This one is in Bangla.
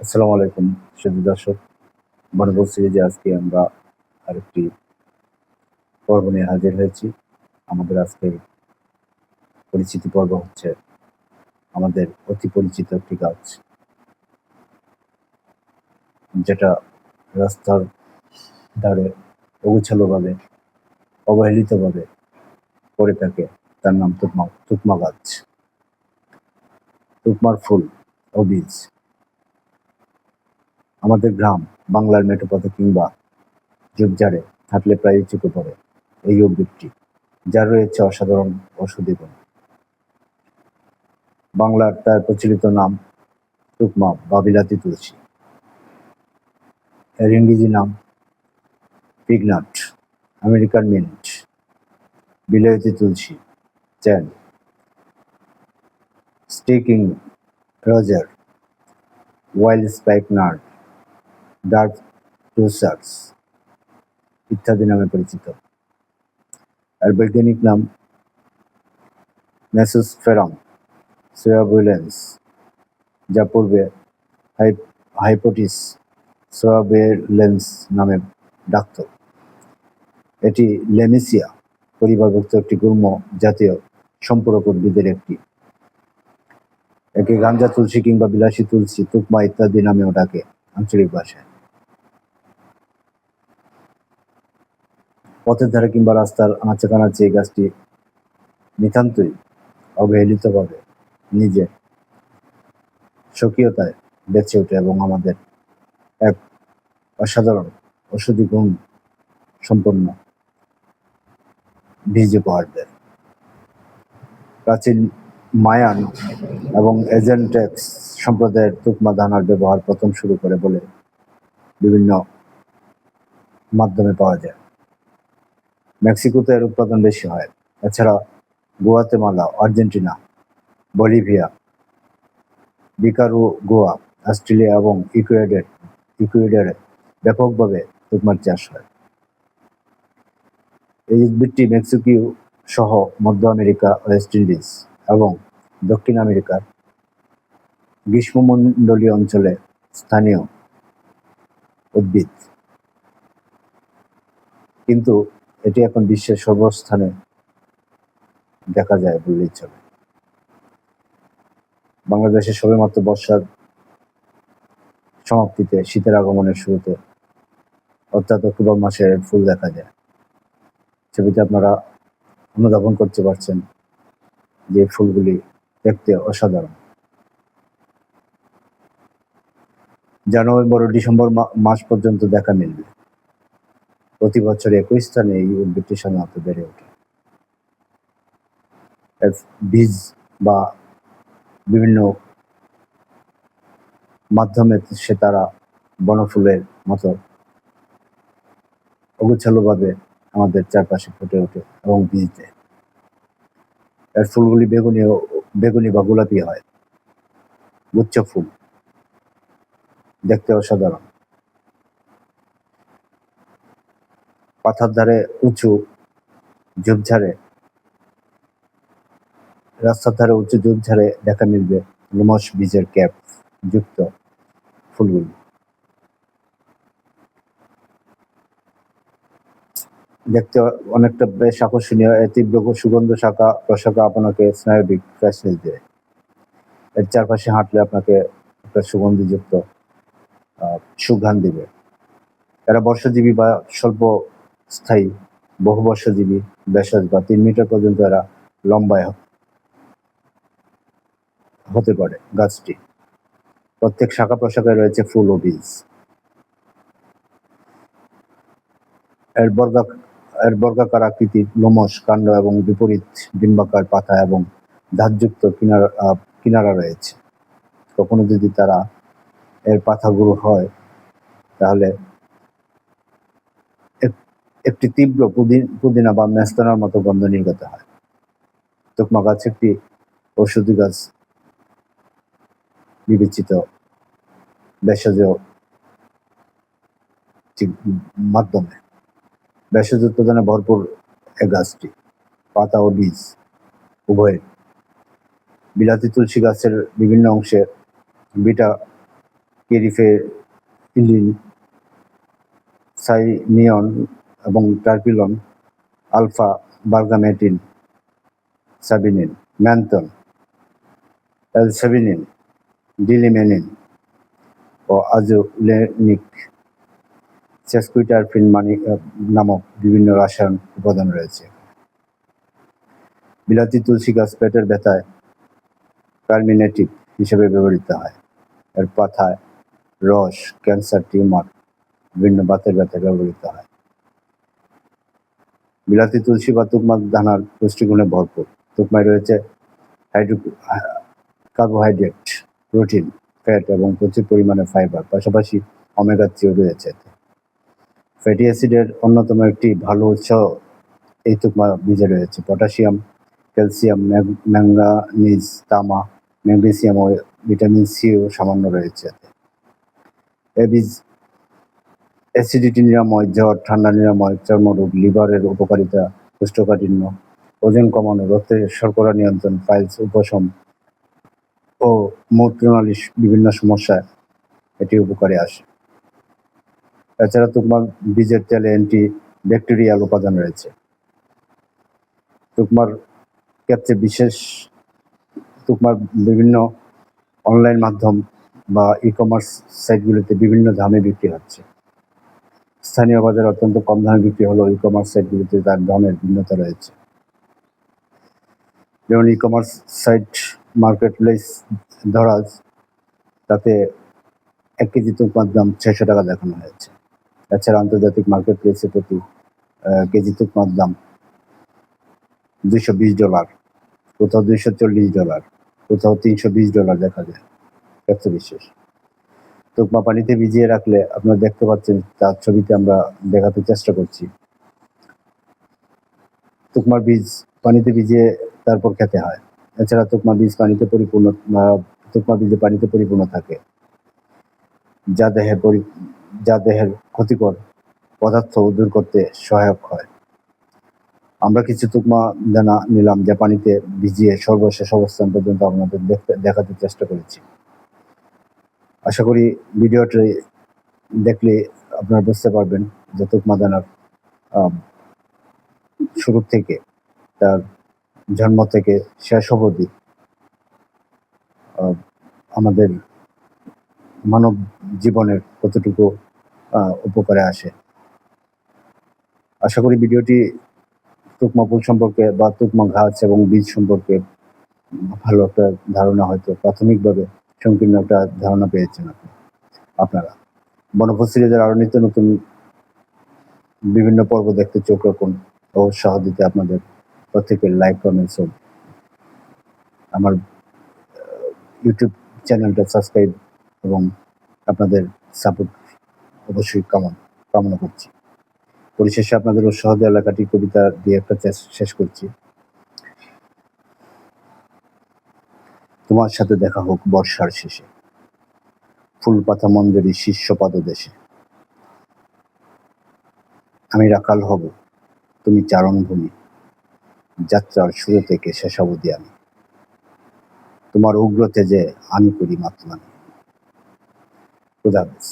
আসসালামু আলাইকুম সুধী দর্শক। বনভোজ সিরিজে আজকে আমরা আরেকটি পর্ব নিয়ে হাজির হয়েছি। আমাদের আজকের পরিচিতি পর্ব হচ্ছে আমাদের অতি পরিচিত একটি গাছ, যেটা রাস্তার ধারে অগুছালোভাবে, অবহেলিতভাবে পড়ে থাকে। তার নাম তুকমা তুকমা গাছ। তুকমার ফুল ও বীজ। আমাদের গ্রাম, বাংলার মেঠোপথে কিংবা ঝোপঝাড়ে থাকলে প্রায় চোখে পড়ে এই উদ্ভিদটি যার রয়েছে অসাধারণ ঔষধি গুণ। বাংলার তার প্রচলিত নাম টুকমা বা বিলাতি তুলসী। এর ইংরেজি নাম পিগনাট আমেরিকান মিন্ট বিলাতি তুলসী, চ্যান, sticking, Roger, wild spike nut. Dark টুসার্স ইত্যাদি নামে পরিচিত। আর বৈজ্ঞানিক নাম মেসোসফেরাম সোয়াবুলেন্স যা পূর্বে হাইপোটিস সোয়াবেলেন্স নামে ডাকত। এটি লেমিসিয়া পরিবারভুক্ত একটি গুল্ম জাতীয় সম্পূরক উদ্ভিদের একটি। একে গাঞ্জা, তুলসী কিংবা বিলাসী তুলসী, তুকমা ইত্যাদি নামেও ডাকে আঞ্চলিক ভাষায়। পথের ধারে কিংবা রাস্তার আনাচে কানাচে এই গাছটি নিতান্তই অবহেলিতভাবে নিজে স্বকীয়তায় বেঁচে ওঠে এবং আমাদের এক অসাধারণ ঔষধি গুণ সম্পন্ন বীজ উপহার দেয়। প্রাচীন মায়ান এবং এজেন্টেক্স সম্প্রদায়ের তুকমা দানার ব্যবহার প্রথম শুরু করে বলে বিভিন্ন মাধ্যমে পাওয়া যায়। মেক্সিকোতে এর উৎপাদন বেশি হয়। এছাড়া গুয়াতেমালা আর্জেন্টিনা, বলিভিয়া বিকারু গোয়া অস্ট্রেলিয়া এবং ইকুয়েডের, ইকুয়েডারে ব্যাপকভাবে তুকমার চাষ হয়। এই উদ্ভিদটি মেক্সিকো সহ মধ্য আমেরিকা, ওয়েস্ট ইন্ডিজ এবং দক্ষিণ আমেরিকার গ্রীষ্মমণ্ডলীয় অঞ্চলে স্থানীয় উদ্ভিদ। কিন্তু এটি এখন বিশ্বের সর্বস্থানে দেখা যায় বললেই চলে। বাংলাদেশে সবেমাত্র বর্ষার সমাপ্তিতে শীতের আগমনের শুরুতে অর্থাৎ অক্টোবর মাসে এর ফুল দেখা যায়। ছবিতে আপনারা অনুধাবন করতে পারছেন যে ফুলগুলি দেখতে অসাধারণ। নভেম্বর ও ডিসেম্বর মাস পর্যন্ত দেখা মিলবে। প্রতি বছর একই স্থানে এই উদ্ভিদটি সাধারণত বেড়ে ওঠে। বীজ বা বিভিন্ন মাধ্যমে সে তারা বনফুলের মতো অগুছালোভাবে আমাদের চারপাশে ফুটে ওঠে এবং বীজ দেয়। এর ফুলগুলি বেগুনি বেগুনি বা গোলাপি হয়। গুচ্ছ ফুল। দেখতে অসাধারণ। পাথার ধারে, উঁচু ঝোপঝাড়ে রাস্তার ধারে উঁচু ঝোপঝাড়ে দেখা মিলবে লোমস বীজের ক্যাপ যুক্ত ফুলগুলি। দেখতে অনেকটা বেশ আকর্ষণীয় এর তীব্র সুগন্ধ শাখা প্রশাখা আপনাকে স্নায়বিক ফ্রেশনেস দেয় এর চারপাশে হাঁটলে আপনাকে একটা সুগন্ধিযুক্ত সুঘ্রাণ দিবে। এরা বর্ষজীবী বা স্বল্প স্থায়ী বহু বর্ষজীবী ব্যাসাজ বা তিন মিটার পর্যন্ত এরা লম্বায় হতে পারে গাছটি। প্রত্যেক শাখা প্রশাখায় রয়েছে ফুল ও বীজ। এর বর্গা, এর বর্গাকার আকৃতির লোমস কাণ্ড এবং বিপরীত ডিম্বাকার পাতা এবং ধাতযুক্ত কিনারা কিনারা রয়েছে। কখনো যদি তারা এর পাতাগুলো হয়, তাহলে একটি তীব্র পুদিনা বা মেস্তানার মতো গন্ধ নির্গত হয়। তোকমা গাছ একটি ঔষধি গাছ। বিবেচিত ভেষজ মাধ্যমে। ভেষজ উৎপাদনে ভরপুর এ গাছটি পাতা ও বীজ উভয় বিলাতি তুলসী গাছের বিভিন্ন অংশে বিটা, কেরিফে, ইলিন, সাইনিয়ন এবং টার্পিলন আলফা বার্গামেটিন সাবিনিন ম্যান্থন এলসেবিনিন ডিলিমেনিন ও আজুলেনিক সেসকুইটারফিন মানি নামক বিভিন্ন রাসায়ন উপাদান রয়েছে। বিলাতি তুলসী গাছ পেটের ব্যথায় কার্মিনেটিভ হিসেবে ব্যবহৃত হয়। এর পাতায় রস, ক্যান্সার, টিউমার, বিভিন্ন বাতের ব্যথায় ব্যবহৃত হয়। বিলাতি তুলসী বা তুকমাক দানার পুষ্টিগুণে ভরপুর। তুকমায় রয়েছে হাইড্রো, কার্বোহাইড্রেট, প্রোটিন, ফ্যাট এবং প্রচুর পরিমাণে ফাইবার, পাশাপাশি অমেগা থ্রিও রয়েছে এতে। ফ্যাটি অ্যাসিডের অন্যতম একটি ভালো উৎস এই তুকমা বীজে রয়েছে। পটাশিয়াম, ক্যালসিয়াম ম্যাঙ্গানিজ, তামা, ম্যাগনেসিয়াম ও ভিটামিন সিও সামান্য রয়েছে এতে। এ বীজ অ্যাসিডিটি নিরাময়, জ্বর, ঠান্ডা নিরাময়, চর্মরোগ, লিভারের উপকারিতা, কোষ্ঠকাঠিন্য, ওজন কমানো রক্তের শর্করা নিয়ন্ত্রণ, পাইলস, উপশম ও মূত্রনালীর বিভিন্ন সমস্যায় এটি উপকারে আসে। এছাড়া তুকমা বীজের তেলে অ্যান্টি ব্যাকটেরিয়াল উপাদান রয়েছে। তুকমার ক্ষেত্রে বিশেষ তুকমার বিভিন্ন অনলাইন মাধ্যম বা ই কমার্স সাইটগুলিতে বিভিন্ন দামে বিক্রি হচ্ছে। স্থানীয় বাজারে অত্যন্ত কম দামে বিক্রি হলেও ই কমার্স সাইটগুলিতে তার দামের ভিন্নতা রয়েছে। যেমন e commerce site market place Daraz তাতে এক কেজি তুকমার দাম ছয়শো টাকা দেখানো হয়েছে। এছাড়া আন্তর্জাতিক মার্কেট প্লেসে প্রতি কেজি তুকমার দাম দুইশো বিশ ডলার, কোথাও দুইশো চল্লিশ ডলার, কোথাও তিনশো বিশ ডলার দেখা যায়। ক্ষেত্র বিশেষ। তুকমা পানিতে ভিজিয়ে রাখলে আপনারা দেখতে পাচ্ছেন তার ছবিতে আমরা দেখাতে চেষ্টা করছি। তুকমার বীজ পানিতে ভিজিয়ে তারপর খেতে হয়। এছাড়া তুকমা বীজ পানিতে পরিপূর্ণ তুকমা বীজে পানিতে পরিপূর্ণ থাকে। যা দেহের যা দেহের ক্ষতিকর পদার্থ দূর করতে সহায়ক হয়। আমরা কিছু তুকমা দানা নিলাম যা পানিতে ভিজিয়ে সর্বশেষ অবস্থান পর্যন্ত আপনাদের দেখাতে চেষ্টা করেছি। আশা করি ভিডিওটি দেখলে আপনারা বুঝতে পারবেন যে তুকমা দানার আহ, শুরু থেকে তার জন্ম থেকে শেষ অবধি আমাদের মানব জীবনের কতটুকু উপকারে আসে। আশা করি ভিডিওটি তুকমা ফুল সম্পর্কে বা তুকমা ঘাস এবং বীজ সম্পর্কে ভালো একটা ধারণা হয়তো প্রাথমিকভাবে সংকীর্ণ একটা ধারণা পেয়েছেন আপনি, আপনারা। বনফল সিরিজের আরও নিত্য নতুন বিভিন্ন পর্ব দেখতে চোখ রাখুন ও উৎসাহ দিতে আপনাদের প্রত্যেকের লাইক কমেন্টস ও আমার ইউটিউব চ্যানেলটা সাবস্ক্রাইব এবং আপনাদের সাপোর্ট অবশ্যই কামন, কামনা করছি। পরিশেষে আপনাদের উৎসাহ দেওয়া এলাকাটি কবিতা দিয়ে একটা শেষ করছি। তোমার সাথে দেখা হোক বর্ষার শেষে। ফুলপাতা মঞ্জরি শীর্ষপাদ দেশে আমি রাকাল হব, তুমি চারণভূমি। যাত্রার শুরু থেকে শেষ অবধি আমি। তোমার উগ্র তেজে আমি করি মাতলামি খুদা হাফেজ।